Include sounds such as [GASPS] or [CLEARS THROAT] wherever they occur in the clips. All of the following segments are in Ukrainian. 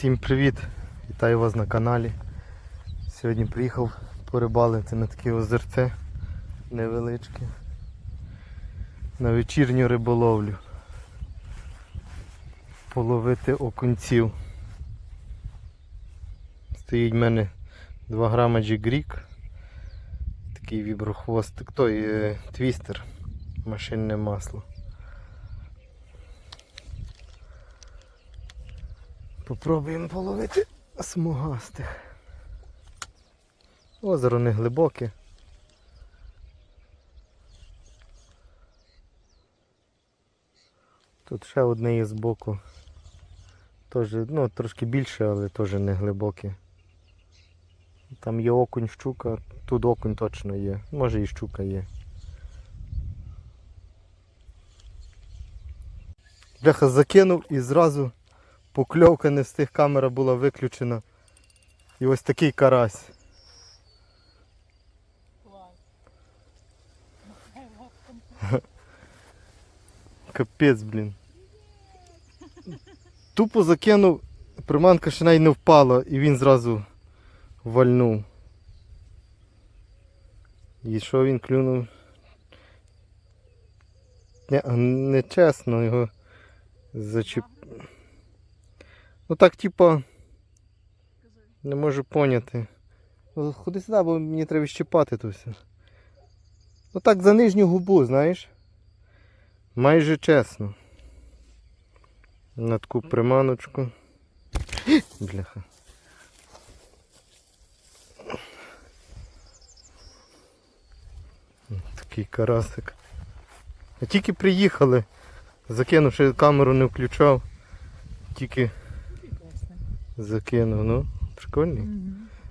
Всім привіт! Вітаю вас на каналі. Сьогодні приїхав порибалити на таке озерце невеличке. На вечірню риболовлю. Половити окунців. Стоїть в мене 2 грама джигрік. Такий віброхвостик, той е, твістер, машинне масло. Попробуємо половити смугастих. Озеро не глибоке. Тут ще одне є збоку. Теж, ну, трошки більше, але теж не глибоке. Там є окунь, щука, тут окунь точно є. Може і щука є. Бляха закинув і зразу покльовка не встиг, камера була виключена. І ось такий карась. [LAUGHS] Капець, блін. Тупо закинув, приманка ще навіть не впала і він зразу вальнув. І що він клюнув? Не, не чесно його зачіп. Ну так типа. Не можу поняти. Ну, Ходи сюди, бо мені треба щипати то все. Ну так за нижню губу, знаєш. Майже чесно. На таку приманочку. [GASPS] Бляха. Такий карасик. Тільки приїхали. Закинувши камеру не включав. Тільки. Закинув, ну. Прикольний.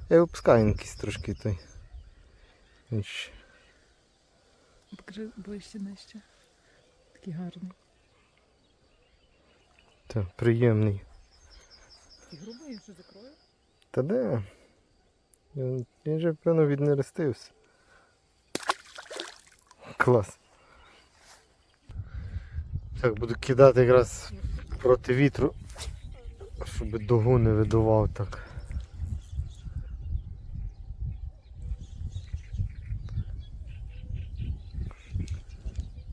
Я випускаю якийсь трошки той. Він Покажи ближче нижче. Такий гарний. Та, приємний. І грубий, я вже закрою. Та де? Він, він же певно віднерестився. Клас. Так, буду кидати якраз проти вітру, щоб дугу не видував так.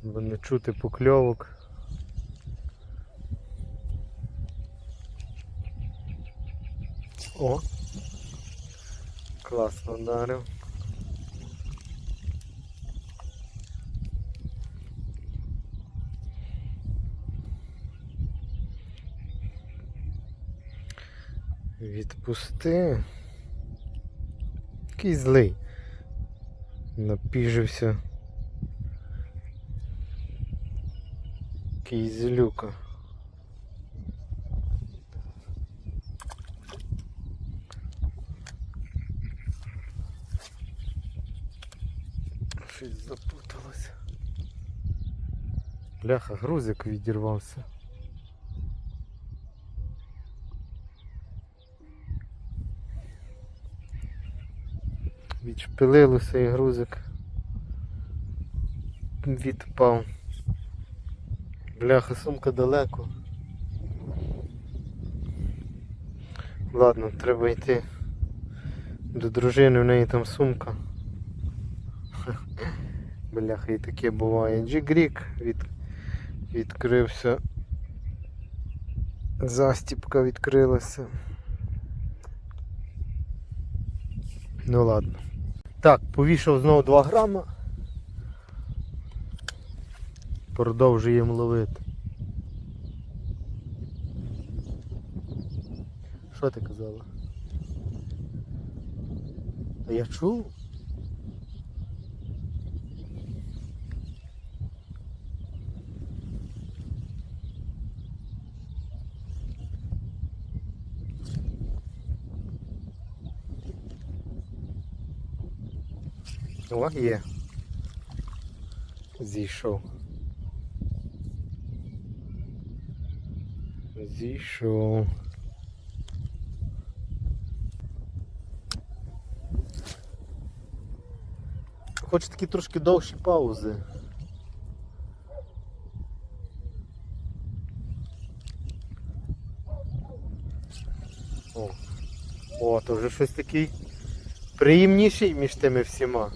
Бо не чути покльовок. О! Класно вдарив. Відпусти. Який злий. Напіжився. Який злюка. Щось запуталося. Бляха, грузик відірвався. Відшпилилося і грузик відпав. Бляха, сумка далеко. Ладно, треба йти до дружини, в неї там сумка. [LAUGHS] Бляха, і таке буває. Джигрік від... відкрився. Застіпка відкрилася. Ну ладно. Так, повішав знову 2 грама. Продовжуємо ловити. Що ти казала? А я чув? О, є. Зійшов. Зійшов. Хочу такі трошки довші паузи. О. О, то вже щось такий приємніший між тими всіма.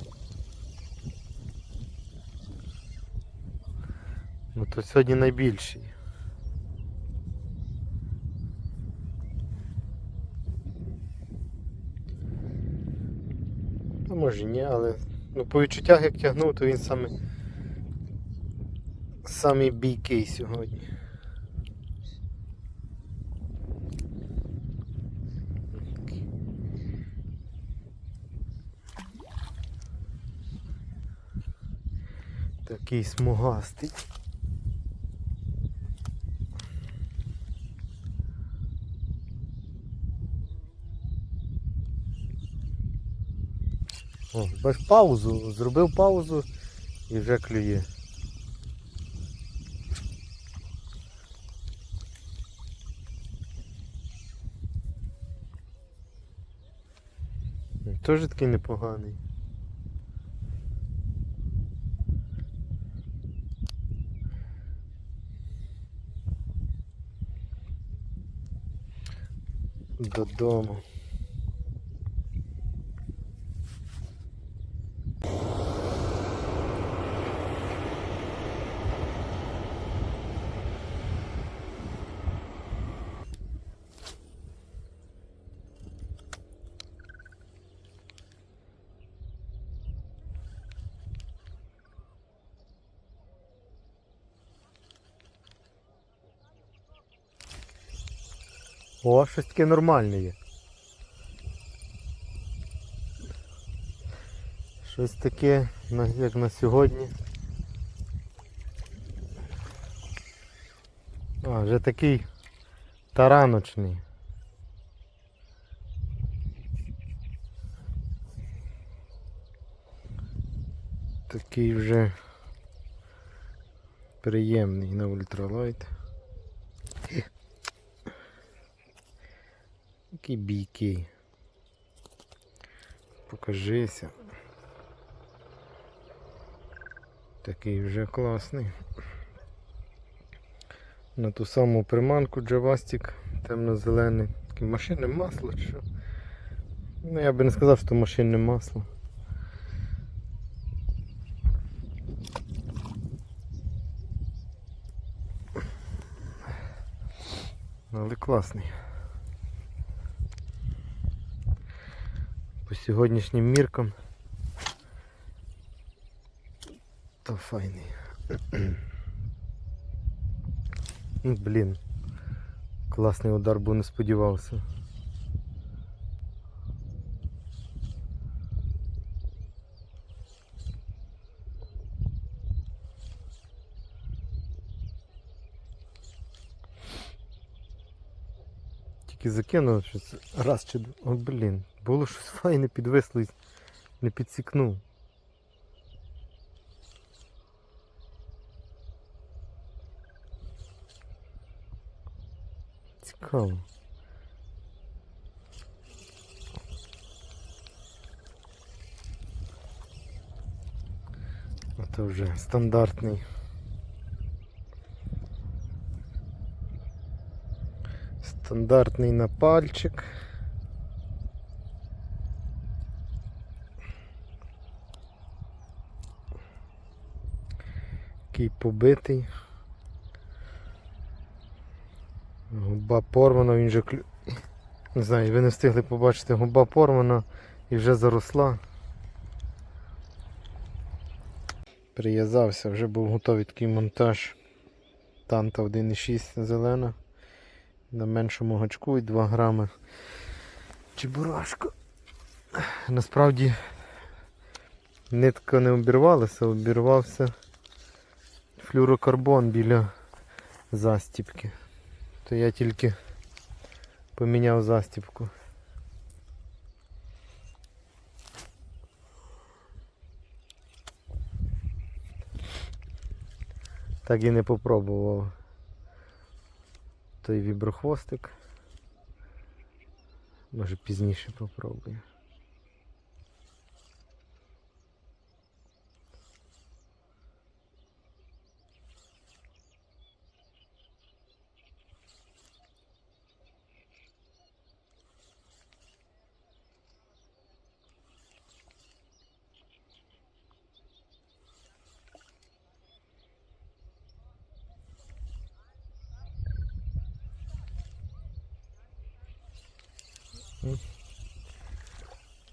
То сьогодні найбільший. Ну може ні, але ну, по відчуттях як тягнув, то він саме самий бійкий сьогодні. Такий смугастий. О, бач паузу, зробив паузу і вже клює. Теж такий непоганий. Додому. О, щось таке нормальне є. Щось таке, як на сьогодні. А, вже такий тараночний. Такий вже приємний на ультралайт. Який бійкий. Покажися. Такий вже класний. На ту саму приманку Джавастик темно-зелений. Таке машинне масло що. Ну я би не сказав, що машинне масло. Але класний. сьогоднішнім міркам. То файний. [CLEARS THROAT] Ну, Блін. Класний удар, бо не сподівався. Тільки закинув щось раз чи два. О, блін. Було щось файне підвисло не підсікнув. Цікаво. Це вже стандартний. Стандартний напальчик. Такий побитий. Губа порвана, він же клю... Не знаю, ви не встигли побачити, губа порвана і вже заросла. Прив'язався, вже був готовий такий монтаж. Танта 1,6 зелена. На меншому гачку і 2 грами чебурашка. Насправді нитка не обірвалася, обірвався флюрокарбон біля застіпки. То я тільки поміняв застіпку. Так і не попробував той віброхвостик. Може пізніше попробую.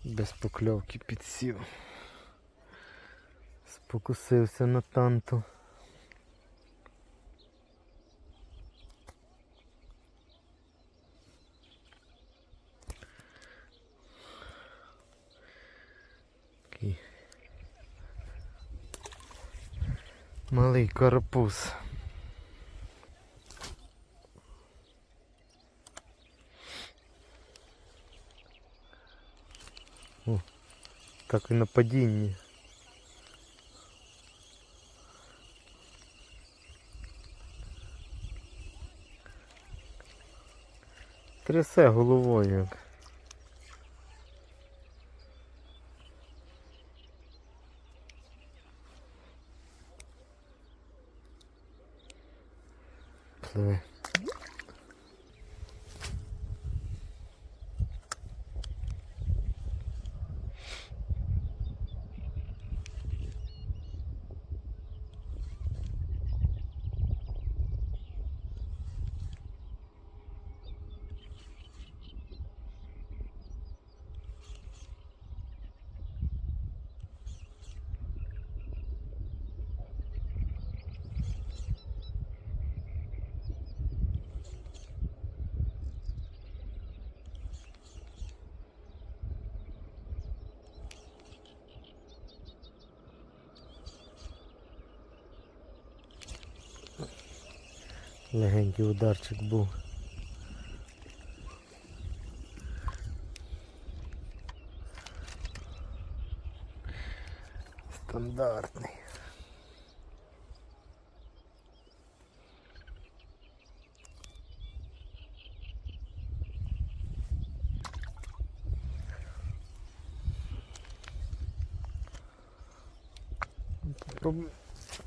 Без покльовки підсів. Спокусився на танту. Малий карапуз. Так і на падінні. Трясе головою як. Легенький ударчик був. Стандартний.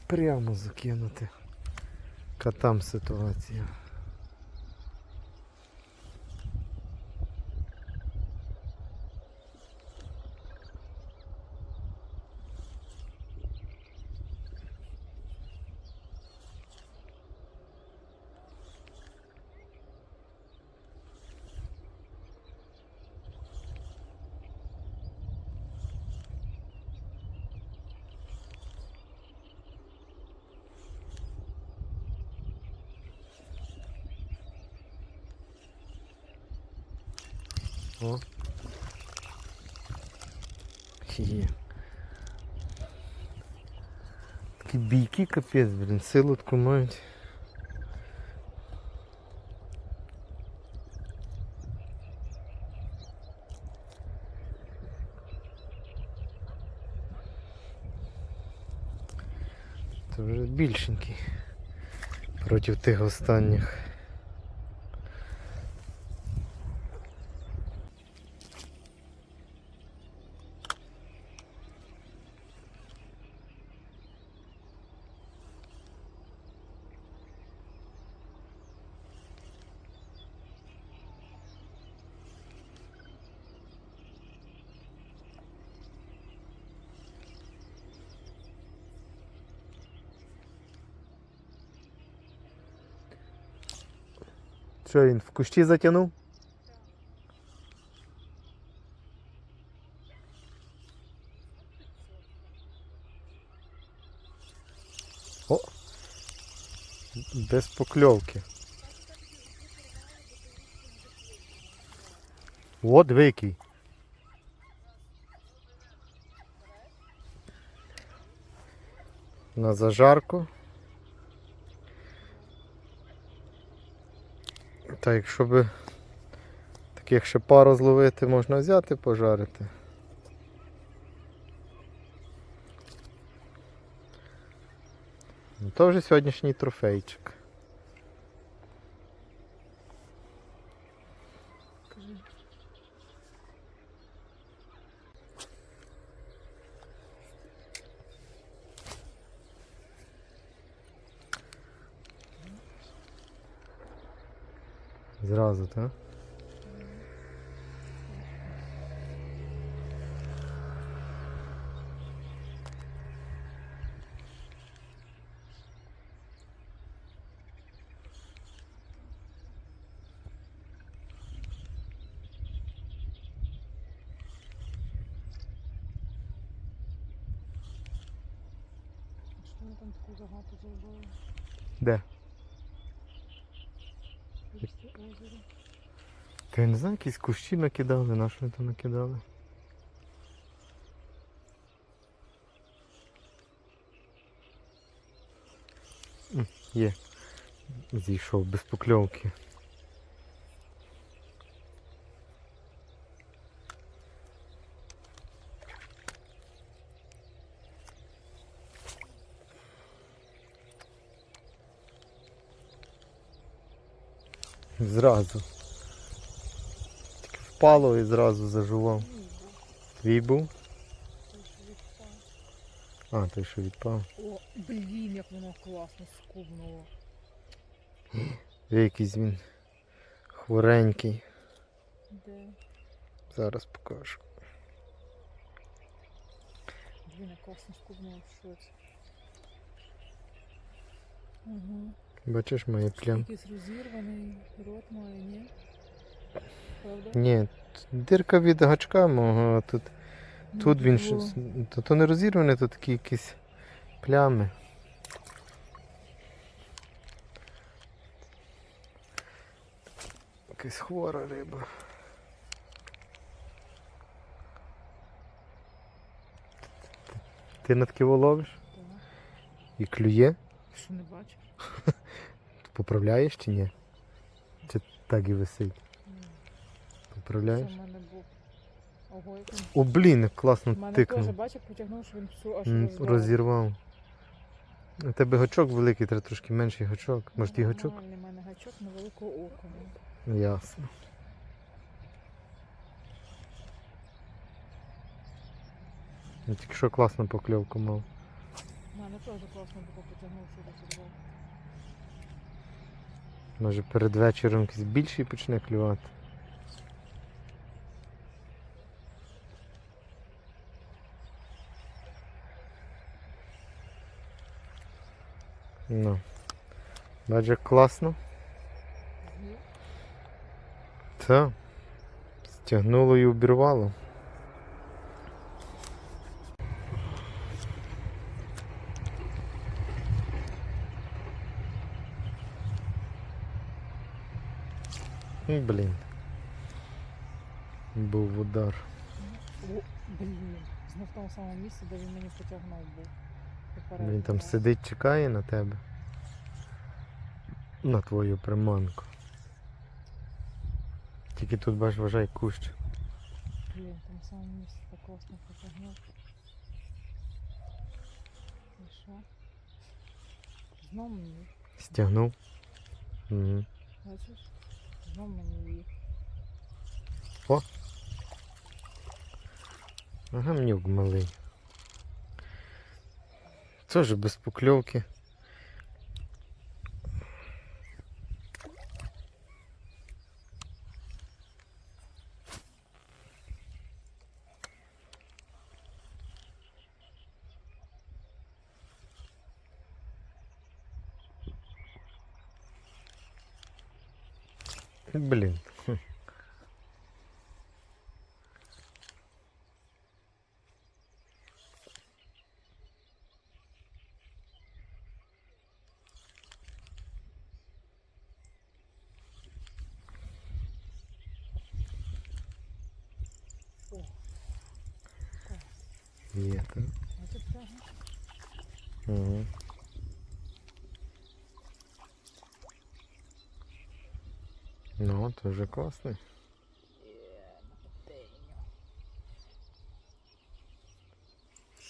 Прямо закинути. Яка там ситуація? О. Є. Такі бійки капець, блін, силу таку мають. Це вже більшенький проти тих останніх. Що він в кущі затягнув? О! Без покльовки. От який. На зажарку. Та якщо би таких ще пару зловити, можна взяти, пожарити. Ну, то вже сьогоднішній трофейчик. Зразу, так? Вони там таку загату зробили. Де? Після озера. Та я не знаю, якісь кущі накидали, на що там накидали. Є. Зійшов без покльовки. Зразу. Впало і зразу зажував. Твій був? А, той, що відпав. О, блін, як воно класно скубнуло. [GASPS] Якийсь він хворенький. Де? Зараз покажу. Блін, як класно скубнуло шоці. Угу. Бачиш має плям. Якийсь розірваний рот має, ні? Ні, дирка від гачка мого, а тут, тут він щось. То, то не розірваний, то такі якісь плями. Якась хвора риба. Ти на таке ловиш Так. і клює? Що не бачиш? [LAUGHS] Поправляєш чи ні? Чи так і висить? Ні. Це в мене був. Ого, як він. О, блін, як класно В мене теж тикнув. бачив, потягнув, що він всю аж М, розірвав. Розірвав. У тебе гачок великий, треба трошки менший гачок. Може ті гачок? Нормальний в мене гачок на великого ока. Ясно. Я тільки що класно покльовку мав. У мене теж класно було потягнув, що розірвав. Може перед вечором якийсь більший почне клювати. Ну. Бачиш, класно. Та. Стягнуло і обірвало. Ну, Блін. Був удар. О, блін. Знов в тому самому місці, де він мені потягнув був. Він там сидить, чекає на тебе. На твою приманку. Тільки тут бачиш, вважай кущ. Блін, в тому самому місці так класно потягнув. І що? Знов мені, Стягнув. Угу. бачиш? Знов мені їх. Ага, мнюк малий. Тоже без покльовки. Блін. Є, так? Ну, це вже класний.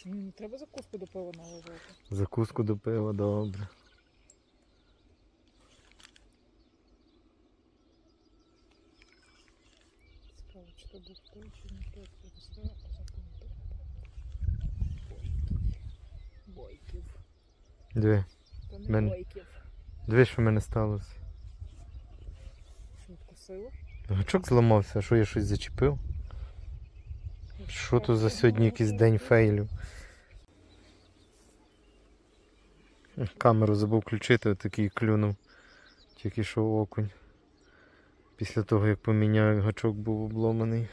Не треба закуску до пива наложити? Закуску до пива, добре. Цікаво, чи то був той, чи не той, пропустила, а запам'ятала. Бойків. Дві. То не Мен- бойків. Дві, що в мене сталося. Що відкусило? Гачок зламався, що я щось зачепив? Що то за сьогодні якийсь день фейлю? Камеру забув включити, такий клюнув. Тільки що окунь. Після того як поміняв, гачок був обломаний.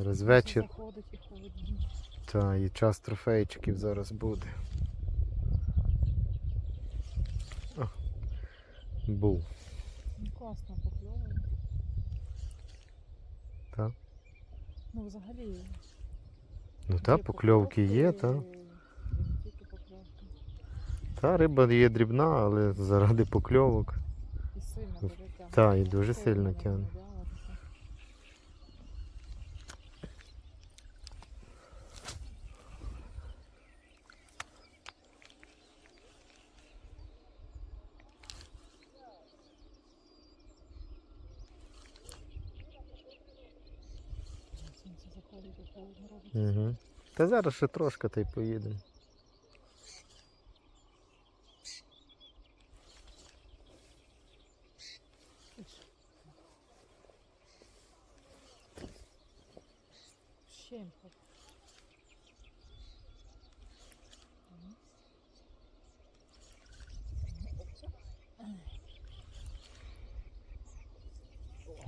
Зараз вечір. Та, і час трофейчиків зараз буде. О, був. Ну, класно покльовує. Так. Ну, взагалі. Ну є та, покльовки є, та. Покльовки. Та риба є дрібна, але заради покльовок. І сильно дуже тягне. Та, і дуже сильно тягне. виглядала така. Сонце заходить і холодно робиться. Угу. Та зараз ще трошки та й поїдемо.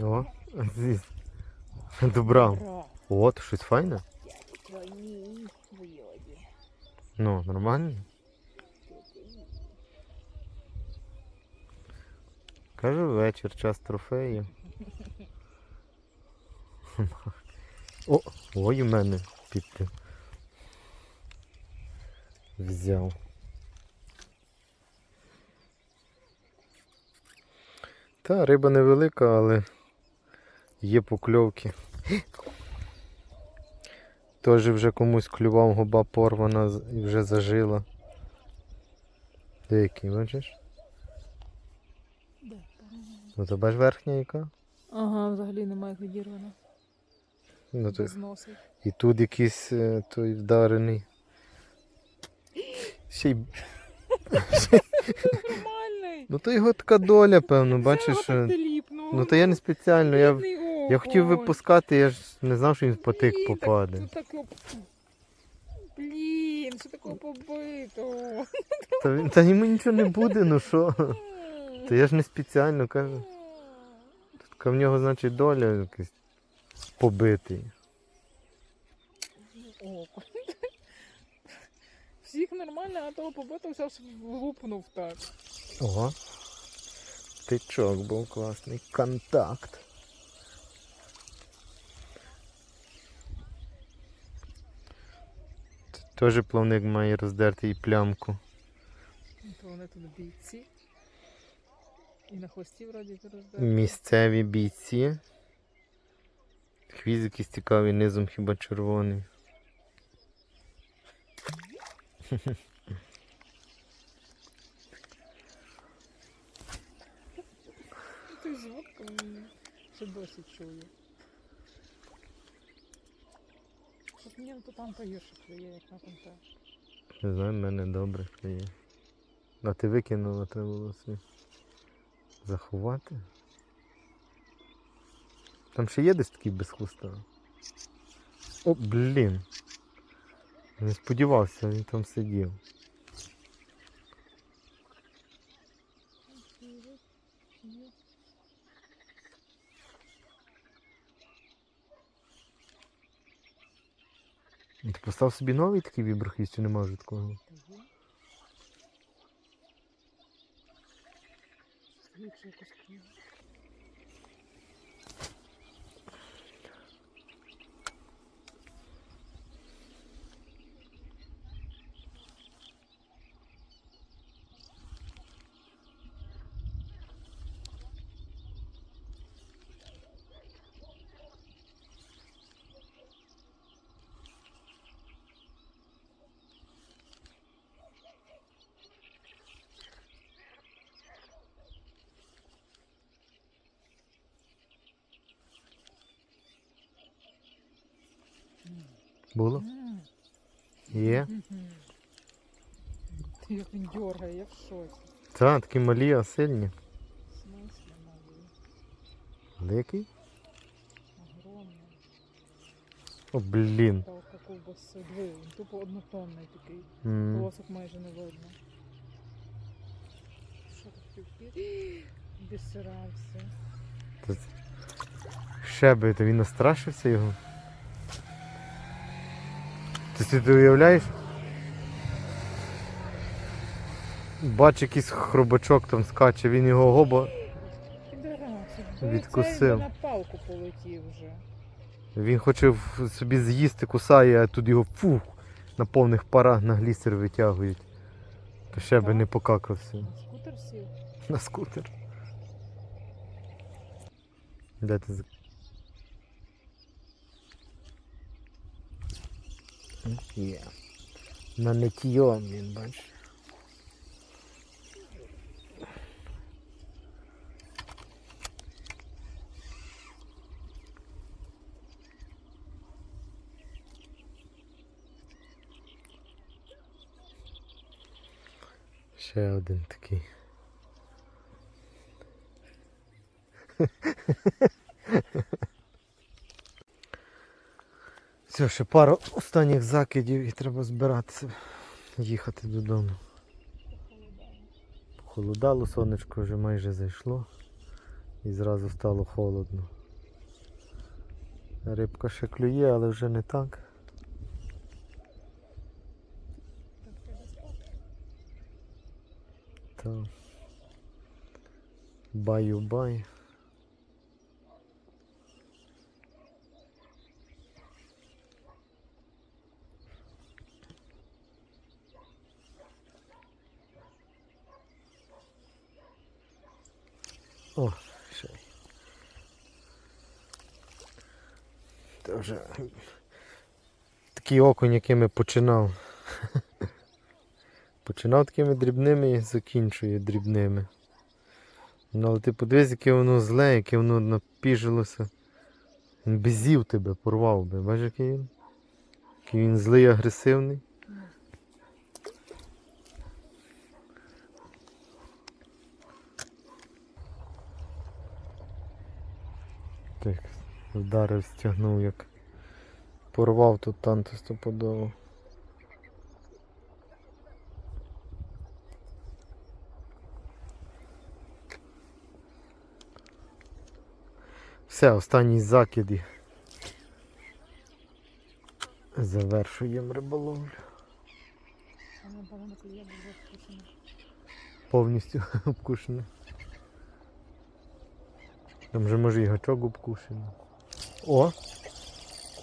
О, [LAUGHS] зі- добрав. Браво. О, то щось файне. Ну, нормально. Кажу вечір, час трофеїв. О, ой, у мене піти. Взяв. Та, риба невелика, але є покльовки. Теж вже комусь клював губа порвана і вже зажила. Деякі, бачиш? Ну то бач верхня яка. Ага, взагалі немає відірвано. Ну, то, і тут якийсь е, той вдарений. Ще й... Нормальний. Ну то його така доля, певно, бачиш. Е. Ну то я не спеціально, я, я хотів випускати, я ж не знав, що він в потик Блін, так попаде. Тут таке... Блін, що такого побито. Та, він- та йому нічого не буде, ну що. [LAUGHS] Та я ж не спеціально кажу. Така в нього, значить, доля якась побитий. [LAUGHS] Всіх нормально, а того побито все ж влупнув так. Ого. Тичок був класний. Контакт. Теж плавник має роздерти і плямку. То вони тут бійці. І на хвості вроді роздали. Місцеві бійці. Хвіст якийсь цікавий, низом хіба червоний. Той звук ще досі чую. Мені то там погірше клює, як на контакт. Не знаю, в мене добре клює. А ти викинула, треба було собі заховати. Там ще є десь такий без хвоста. О, блін. Не сподівався, він там сидів. Ти постав собі новий такий віброхвіст, чи не вже такого? Та Було? Є. Ти як він дергає, я в шоці. Та, такі малі, а сильні. В смысле малий? Великий? Огромний. О, блін. Талка ковбаси. Диви, він тупо однотонний такий. М. Волосок майже не видно. Що тут пів? Бісирався. Ще би, то він настрашився його. Ти собі уявляєш? Бач, якийсь хробачок там скаче, він його гоба. Відкусив. На палку полетів вже. Він хоче собі з'їсти, кусає, а тут його фух, на повних парах на глістер витягують. То ще би не покакався. На скутер сів. На скутер. Де ти за- М, Є. На нетіо він, бачиш. Ще один такий. [LAUGHS] Все, ще пару останніх закидів і треба збиратися, їхати додому. Похолодало. Холодало, сонечко вже майже зайшло і зразу стало холодно. Рибка ще клює, але вже не так. Баю-бай. О, ще. Це вже такий окунь, якими починав. [LAUGHS] Починав такими дрібними і закінчує дрібними. Ну, але ти подивись, яке воно зле, яке воно напіжилося. Він би з'їв тебе, порвав би. Бачиш, який він? Який він злий, агресивний. Так, вдарив, стягнув, як порвав тут танто стопудово. Все, останній закид і завершуємо риболовлю. Повністю [LAUGHS] обкушене. Там же може і гачок обкушений. О!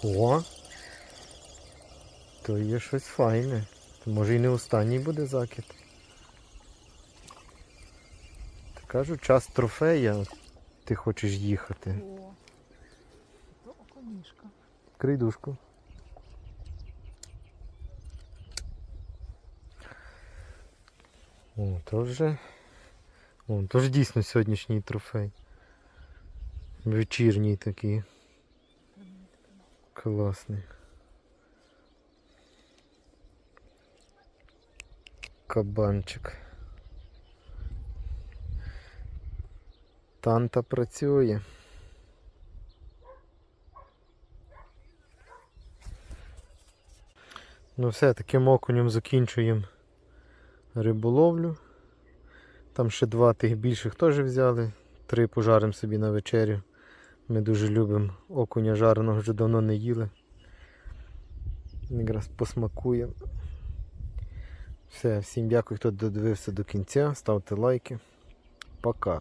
О! То є щось файне. То може і не останній буде закид. Та кажу, час трофея. Ти хочеш їхати. О, то оконішка. Крий дужку. О, то вже. О, то ж дійсно сьогоднішній трофей. Вечірній такий. Класний. Кабанчик. Танта працює. Ну все, таким окунем закінчуємо риболовлю. Там ще два тих більших теж взяли. Три пожаримо собі на вечерю. Ми дуже любимо окуня жареного, вже давно не їли. Якраз посмакуємо. Все, всім дякую, хто додивився до кінця. Ставте лайки. Пока.